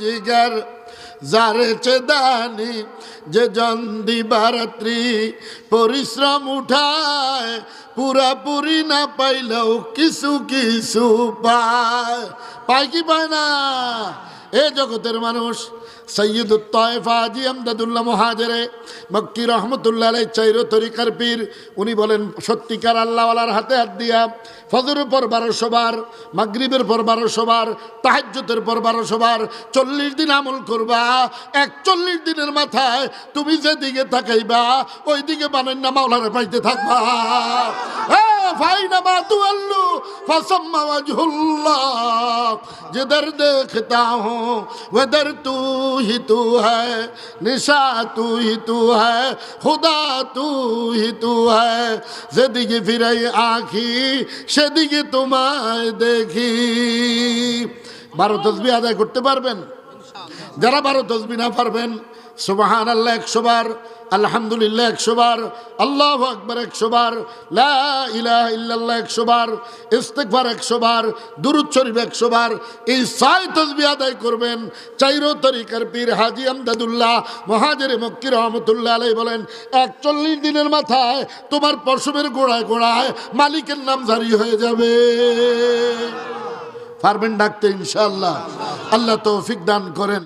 জিগর, যারে চেদানি, যে জন দিবারাত্রি পরিশ্রম উঠায় পুরাপুরি না পাইলেও কিছু কিছু পায়। পায় কি পায় না? এ জগতের মানুষ সৈয়দ তয়ফা জি আমদাদুল্লাহ মহাজেরে, মক্কি রহমতুল্লাহ আলাই চাইর তরিকার পীর, উনি বলেন, সত্যিকার আল্লাহওয়ালার হাতে হাত দিয়া ফজরের পর বারোশো বার মাগরিবের পর বারোশো বার তাহাজ্যতের পর বারোশো বার চল্লিশ দিন আমল করবা, একচল্লিশ দিনের মাথায় তুমি যেদিকে তাকাইবা ওই দিকে বানেন না মাওলারে পাইতে থাকবা। হ্যাঁ ফাইনা মা তু আল্লু ফাসাম্মা ওয়াজহুল্লাহ। जिधर देखता हूँ वधर तू ही तू है निशा तू ही तू है खुदा तू ही तू है যেদিকে ফিরাই আঁখি সেদিকে তোমায় দেখি বারো তসবি আদায় করতে পারবেন যারা বারো তসবি না পারবেন সুবাহান আল্লাহ একশো বার, আলহামদুলিল্লাহ একশো বার, আল্লাহ আকবর একশো বার, লা ইলাহা ইল্লাল্লাহ একশো বার ইস্তেকবার একশো বার, দুরুদ শরীফ একশো বার, এই সাই তসবি আদায় করবেন। চাইরো তরিকার পীর হাজি আমদাদুল্লাহ, মহাজের মক্কি রহমতুল্লাহ আলাই বলেন, একচল্লিশ দিনের মাথায় তোমার পশমের গোড়ায় গোড়ায় মালিকের নাম জারি হয়ে যাবে। পারবেন ডাকতে ইনশাল্লাহ আল্লাহ তৌফিক দান করেন।